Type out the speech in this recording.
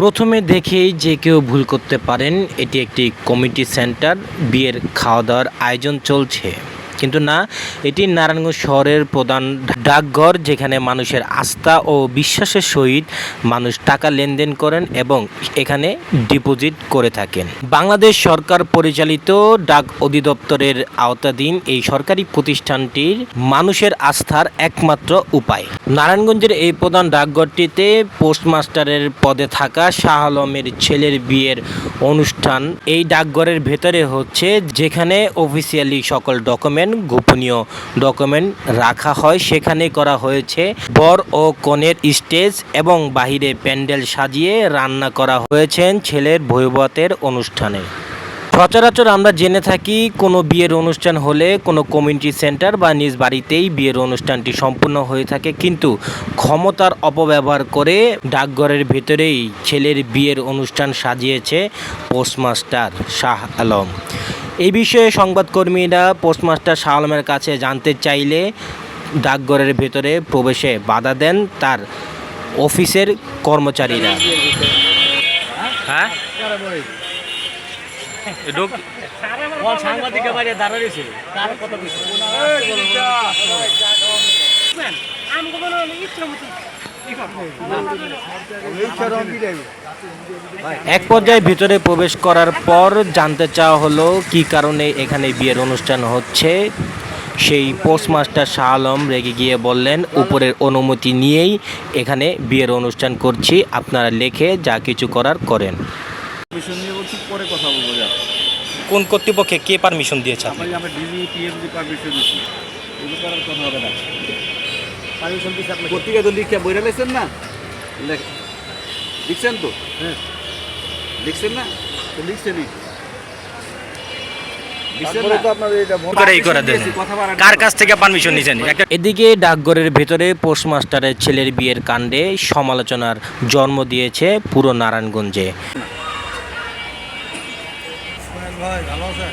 প্রথমে দেখেই যে কেউ ভুল করতে পারেন, এটি একটি কমিটি সেন্টার, বিয়ের খাওয়া দাওয়ার আয়োজন চলছে। কিন্তু না, এটি নারায়ণগঞ্জ শহরের প্রধান ডাকঘর যেখানে মানুষের আস্থা ও বিশ্বাসের সহিত মানুষ টাকা লেনদেন করেন এবং এখানে ডিপোজিট করে থাকেন। বাংলাদেশ সরকার পরিচালিত ডাক অধিদপ্তরের আওতাধীন এই সরকারি প্রতিষ্ঠানটির মানুষের আস্থার একমাত্র উপায়। নারায়ণগঞ্জের এই প্রধান ডাকঘরটিতে পোস্টমাস্টারের পদে থাকা শাহ আলমের ছেলের বিয়ের অনুষ্ঠান এই ডাকঘরের ভেতরে হচ্ছে, যেখানে অফিসিয়ালি সকল ডকুমেন্ট গোপনীয় ডকুমেন্ট রাখা হয়। সেখানে করা হয়েছে। বর ও কনের স্টেজ এবং বাহিরে প্যান্ডেল সাজিয়ে রান্না করা হয়েছেন ছেলের ভৈবতের অনুষ্ঠানে। সচরাচর আমরা জেনে থাকি, কোনো বিয়ের অনুষ্ঠান হলে কোনো কমিউনিটি সেন্টার বা নিজ বাড়িতেই বিয়ের অনুষ্ঠানটি সম্পূর্ণ হয়ে থাকে। কিন্তু ক্ষমতার অপব্যবহার করে ডাকঘরের ভেতরেই ছেলের বিয়ের অনুষ্ঠান সাজিয়েছে পোস্টমাস্টার শাহ আলম। এই বিষয়ে সংবাদকর্মীরা পোস্টমাস্টার শাহ আলমের কাছে জানতে চাইলে ডাকঘরের ভেতরে প্রবেশে বাধা দেন তার অফিসের কর্মচারীরা। হ্যাঁ? সাংবাদিকের এক পর্যায়ে ভিতরে প্রবেশ করার পর জানতে চাওয়া হলো কি কারণে এখানে বিয়ের অনুষ্ঠান হচ্ছে। সেই পোস্টমাস্টার শাহ আলম রেগে গিয়ে বললেন উপরের অনুমতি নিয়েই এখানে বিয়ের অনুষ্ঠান করছি আপনারা লেখে যা কিছু করার করেন। পরে কথা বলব কোন কর্তৃপক্ষে কে পারমিশন দিয়েছে আমরা আমরা ডিজি পিএমডি পারমিশন দিচ্ছি এগুলো করার কথা হবে না। পারমিশন দিচ্ছে আপনাকে পত্রিকা তো লিখে বইরা লেখছেন না? লিখছেন তো? হ্যাঁ। লিখছেন না? তো লিখছেনই নিয়েছেন এদিকে ডাকঘরের ভেতরে পোস্টমাস্টারের ছেলের বিয়ের কাণ্ডে সমালোচনার জন্ম দিয়েছে পুরো নারায়ণগঞ্জে। ভাই ভালো আছে